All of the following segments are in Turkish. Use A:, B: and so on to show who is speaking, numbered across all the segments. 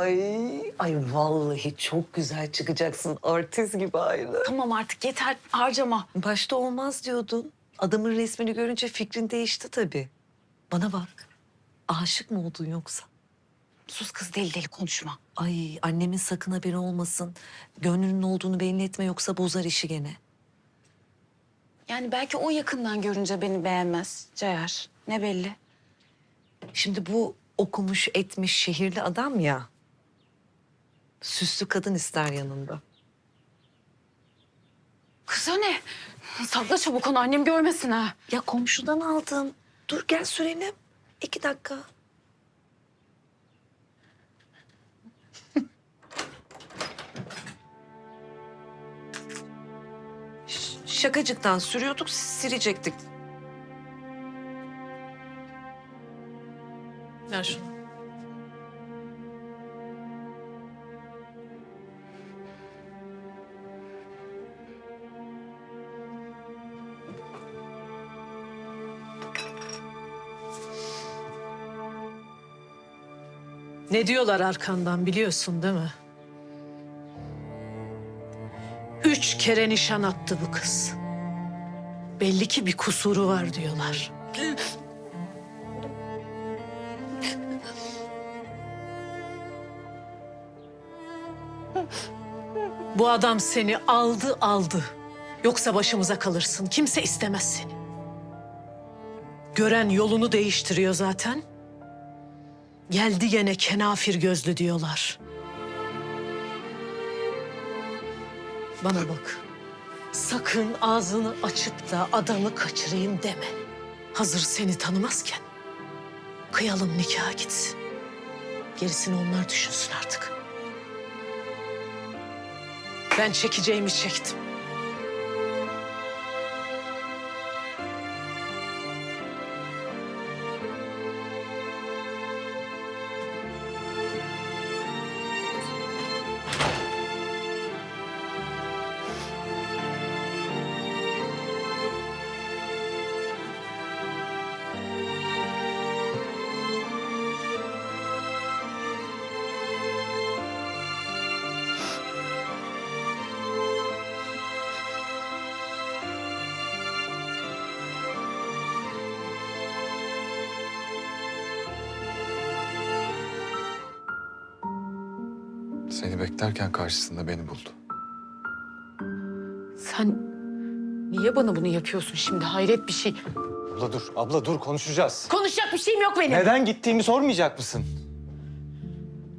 A: Ay, ay vallahi çok güzel çıkacaksın. Artist gibi aynı.
B: Tamam artık yeter harcama.
A: Başta olmaz diyordun. Adamın resmini görünce fikrin değişti tabii. Bana bak. Aşık mı oldun yoksa?
B: Sus kız deli deli konuşma.
A: Ay annemin sakın haberi olmasın. Gönlünün olduğunu belli etme yoksa bozar işi gene.
B: Yani belki o yakından görünce beni beğenmez Ceyar. Ne belli?
A: Şimdi bu okumuş etmiş şehirli adam ya. Süslü kadın ister yanında.
B: Kız o ne? Sakla çabuk onu annem görmesin ha.
A: Ya komşudan aldım. Dur gel sürelim. İki dakika. Şakacıktan sürüyorduk, silecektik. Ver şunu.
C: Ne diyorlar arkandan biliyorsun değil mi? Üç kere nişan attı bu kız. Belli ki bir kusuru var diyorlar. Bu adam seni aldı aldı. Yoksa başımıza kalırsın. Kimse istemez seni. Gören yolunu değiştiriyor zaten. Geldi gene kenafir gözlü diyorlar. Bana bak. Sakın ağzını açıp da adamı kaçırayım deme. Hazır seni tanımazken. Kıyalım nikaha gitsin. Gerisini onlar düşünsün artık. Ben çekeceğimi çektim.
D: Seni beklerken karşısında beni buldu.
B: Sen niye bana bunu yapıyorsun şimdi? Hayret bir şey.
D: Abla dur, abla dur konuşacağız.
B: Konuşacak bir şeyim yok benim.
D: Neden gittiğimi sormayacak mısın?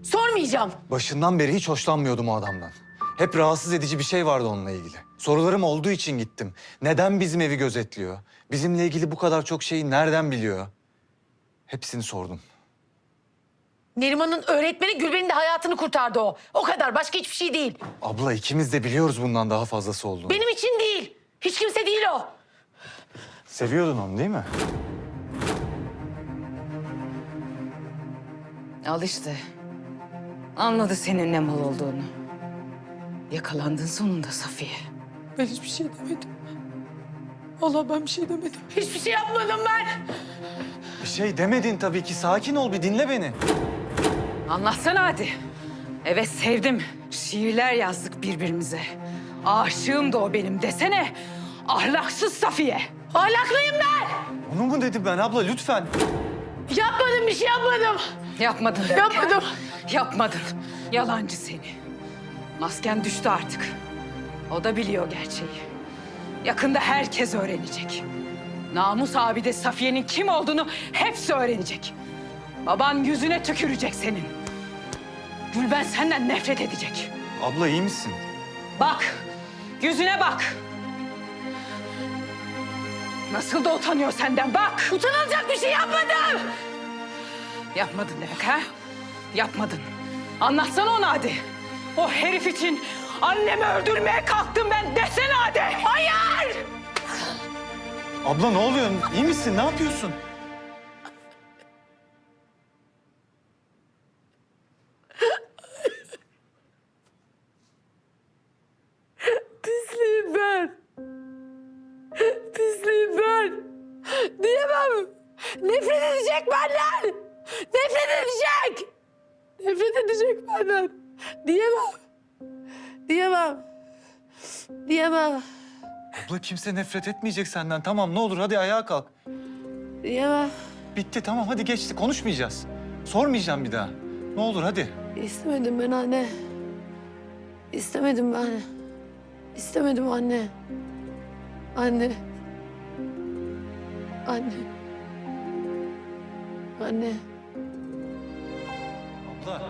B: Sormayacağım.
D: Başından beri hiç hoşlanmıyordum o adamdan. Hep rahatsız edici bir şey vardı onunla ilgili. Sorularım olduğu için gittim. Neden bizim evi gözetliyor? Bizimle ilgili bu kadar çok şeyi nereden biliyor? Hepsini sordum.
B: Neriman'ın öğretmeni Gülben'in de hayatını kurtardı o. O kadar başka hiçbir şey değil.
D: Abla ikimiz de biliyoruz bundan daha fazlası olduğunu.
B: Benim için değil. Hiç kimse değil o.
D: Seviyordun onu değil mi?
E: Al işte. Anladı senin ne mal olduğunu. Yakalandın sonunda Safiye.
C: Ben hiçbir şey demedim. Allah ben bir şey demedim.
B: Hiçbir şey yapmadım ben.
D: Bir şey demedin tabii ki. Sakin ol bir dinle beni.
E: Anlatsana hadi. Evet sevdim. Şiirler yazdık birbirimize. Aşığım da o benim desene. Ahlaksız Safiye.
B: Ahlaklıyım ben.
D: Onu mu dedim ben abla lütfen?
B: Yapmadım bir şey yapmadım.
E: Yapmadın ha?
B: Yapmadım.
E: Yapmadın. Yalancı seni. Masken düştü artık. O da biliyor gerçeği. Yakında herkes öğrenecek. Namus abi de Safiye'nin kim olduğunu hepsi öğrenecek. Baban yüzüne tükürecek senin. Gülben senden nefret edecek.
D: Abla iyi misin?
E: Bak, yüzüne bak. Nasıl da utanıyor senden bak.
B: Utanılacak bir şey yapmadım.
E: Yapmadın demek ha? Yapmadın. Anlatsana ona hadi. O herif için annemi öldürmeye kalktım ben desene hadi. Hayır!
D: Abla ne oluyor? İyi misin? Ne yapıyorsun?
B: Edecek. Nefret edecek
C: benden. Diyemem. Diyemem. Diyemem.
D: Abla kimse nefret etmeyecek senden. Tamam ne olur hadi ayağa kalk.
C: Diyemem.
D: Bitti tamam hadi geçti konuşmayacağız. Sormayacağım bir daha. Ne olur hadi.
C: İstemedim ben anne. İstemedim ben. İstemedim anne. Anne. Anne. Anne.
D: Abla.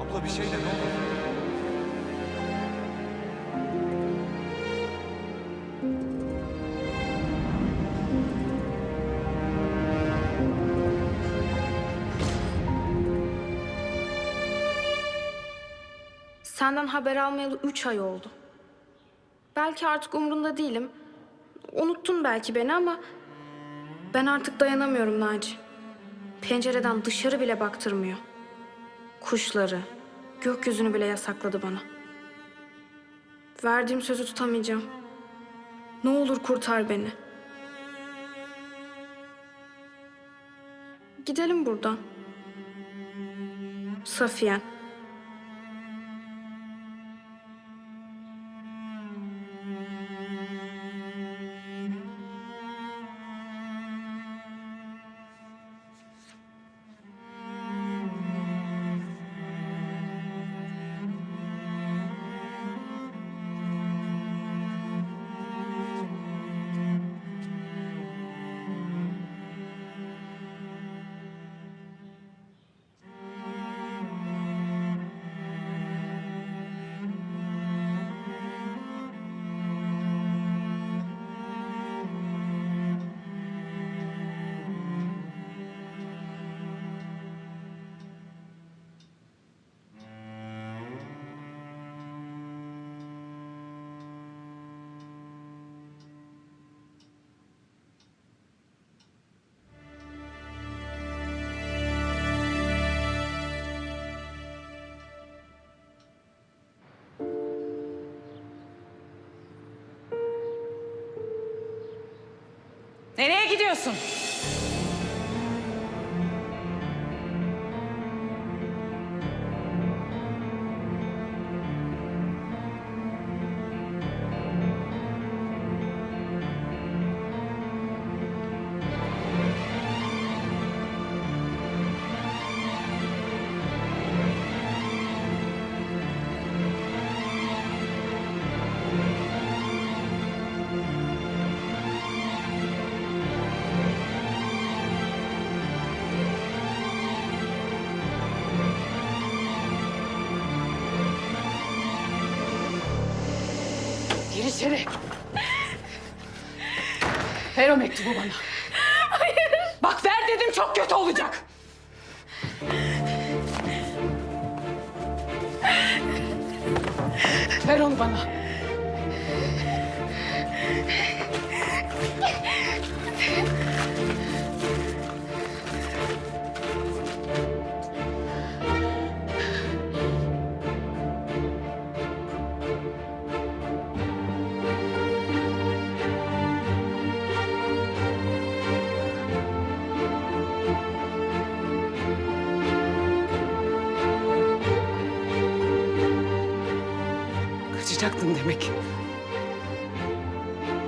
D: Abla bir şey de ne olur.
F: Senden haber almayalı üç ay oldu. Belki artık umrunda değilim. Unuttun belki beni ama... Ben artık dayanamıyorum Naci. Pencereden dışarı bile baktırmıyor. Kuşları, gökyüzünü bile yasakladı bana. Verdiğim sözü tutamayacağım. Ne olur kurtar beni. Gidelim buradan. Safiyen.
E: Nereye gidiyorsun? Ver o mektubu bana. Hayır. Bak ver dedim çok kötü olacak. Ver onu bana. Kaçacaktın demek.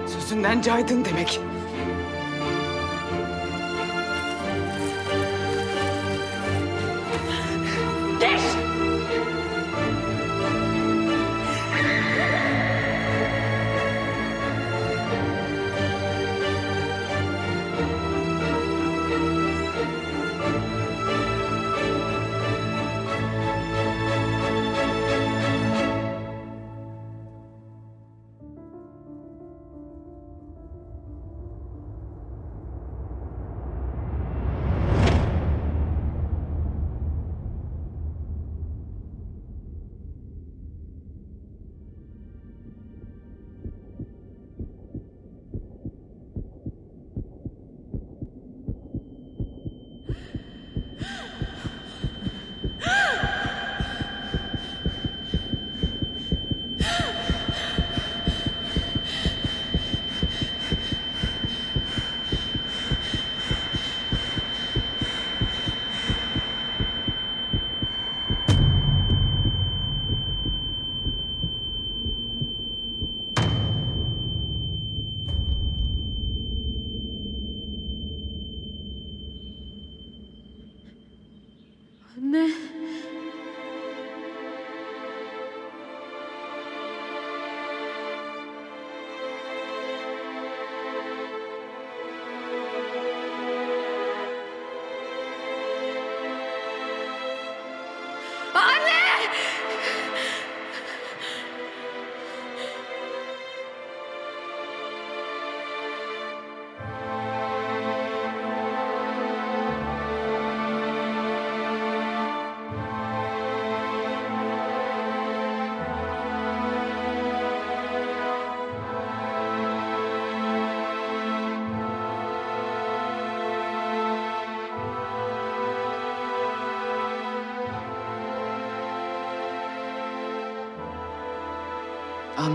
E: Sözünden caydın demek.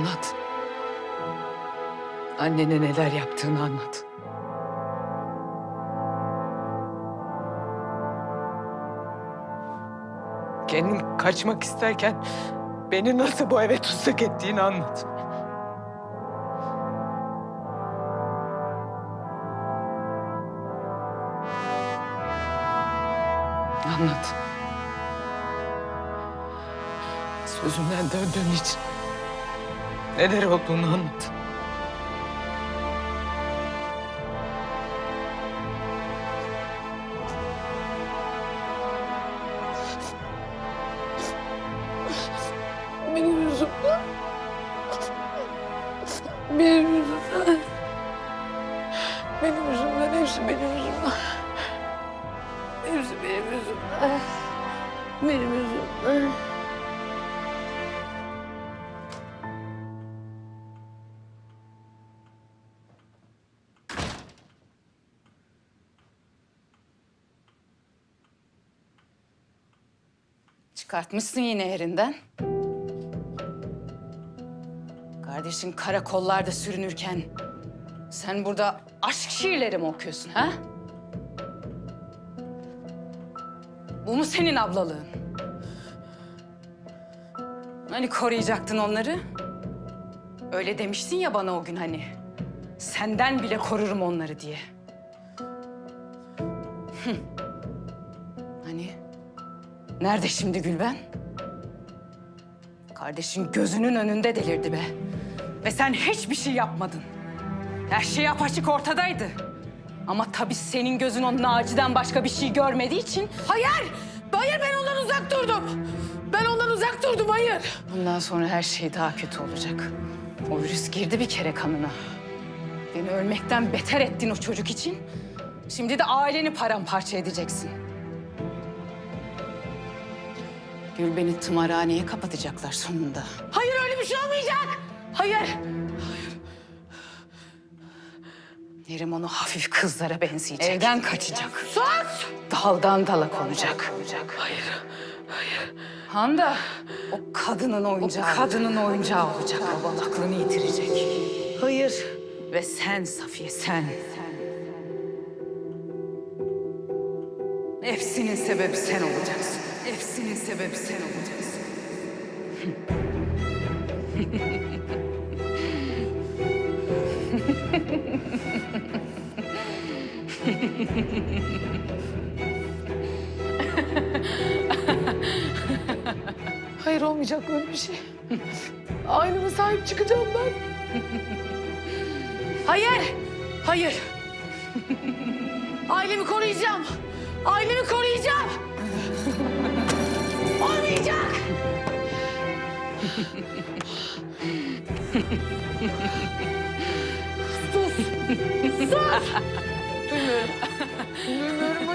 E: Anlat. Annene neler yaptığını anlat. Kendin kaçmak isterken beni nasıl bu eve tutsak ettiğini anlat. Anlat. Sözümden döndüğün için neler olduğunu anlat.
C: Benim yüzümden. Benim yüzümden. Benim yüzümden, hepsi benim yüzümden. Hepsi benim yüzümden. Benim yüzümden.
E: Çıkartmışsın yine yerinden. Kardeşin karakollarda sürünürken sen burada aşk şiirleri mi okuyorsun ha? Bu mu senin ablalığın? Hani koruyacaktın onları? Öyle demiştin ya bana o gün hani. Senden bile korurum onları diye. Hıh. Nerede şimdi Gülben? Kardeşin gözünün önünde delirdi be. Ve sen hiçbir şey yapmadın. Her şey apaçık ortadaydı. Ama tabii senin gözün o Naci'den başka bir şey görmediği için...
C: Hayır! Hayır ben ondan uzak durdum. Ben ondan uzak durdum, hayır.
E: Bundan sonra her şey daha kötü olacak. O virüs girdi bir kere kanına. Beni ölmekten beter ettin o çocuk için. Şimdi de aileni paramparça edeceksin. Gül beni tımarhaneye kapatacaklar sonunda.
C: Hayır öyle bir şey olmayacak. Hayır.
E: Yerim onu hafif kızlara benzeyecek. Evden kaçacak.
C: Sus!
E: Daldan dala konacak. Hayır, hayır. Handa o kadının oyuncağı. O kadının oyuncağı olacak. Baban aklını yitirecek.
C: Hayır.
E: Ve sen Safiye sen. Hepsinin sebebi sen olacaksın. Hepsinin sebebi sen olacaksın.
C: Hayır olmayacak böyle bir şey. Aileme sahip çıkacağım ben. Hayır. Hayır. Ailemi koruyacağım. Ailemi koruyacağım. Sus. Sus. Duymuyorum. Duymuyorum.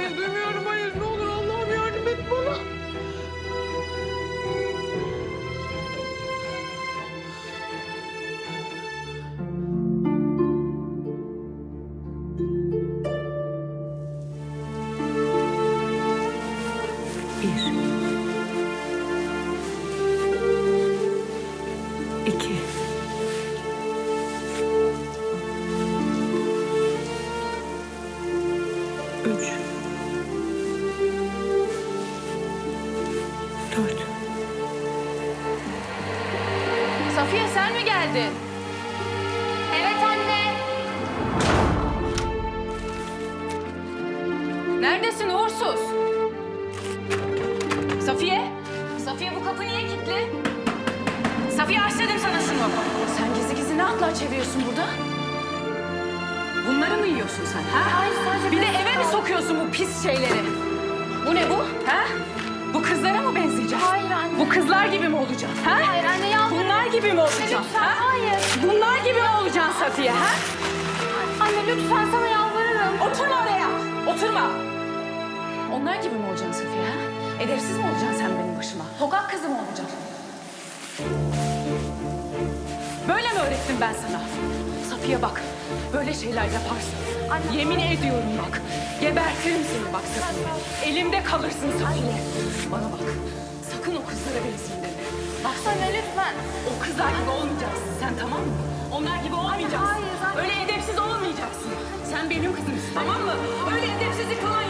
B: Geldin? Evet anne.
E: Neredesin uğursuz? Safiye? Safiye bu kapı niye kilitli? Safiye aç dedim sana şunu. Sen gizli gizli ne atlar çeviriyorsun burada? Bunları mı yiyorsun sen ha?
B: Hayır, sadece
E: Bir de eve mi sokuyorsun bu pis şeyleri? Bu ne bu? Ha? Bu kızlara mı benzeyeceğiz?
B: Hayır anne.
E: Bu kızlar gibi mi olacaksın? Ha?
B: Hayır anne yalvarırım.
E: Bunlar gibi mi olacaksın?
B: Lütfen
E: ha?
B: hayır.
E: Bunlar gibi mi olacaksın Safiye ha?
B: Anne lütfen sana yalvarırım.
E: Oturma oraya. Oturma. Onlar gibi mi olacaksın Safiye ha? Edepsiz mi olacaksın sen benim başıma? Sokak kızı mı olacaksın? Böyle mi öğrettim ben sana? Safiye bak, böyle şeyler yaparsın. Yemin ediyorum bak, gebertirim seni bak Safiye. Elimde kalırsın Safiye. Bana bak, sakın o kızlara benzeyin deme.
F: Anne lütfen.
E: O kızlar gibi olmayacaksın sen tamam mı? Onlar gibi olmayacaksın.
F: hayır, zaten-
E: Öyle edepsiz olmayacaksın. Sen benim kızımsın tamam mı? Öyle edepsizlik falan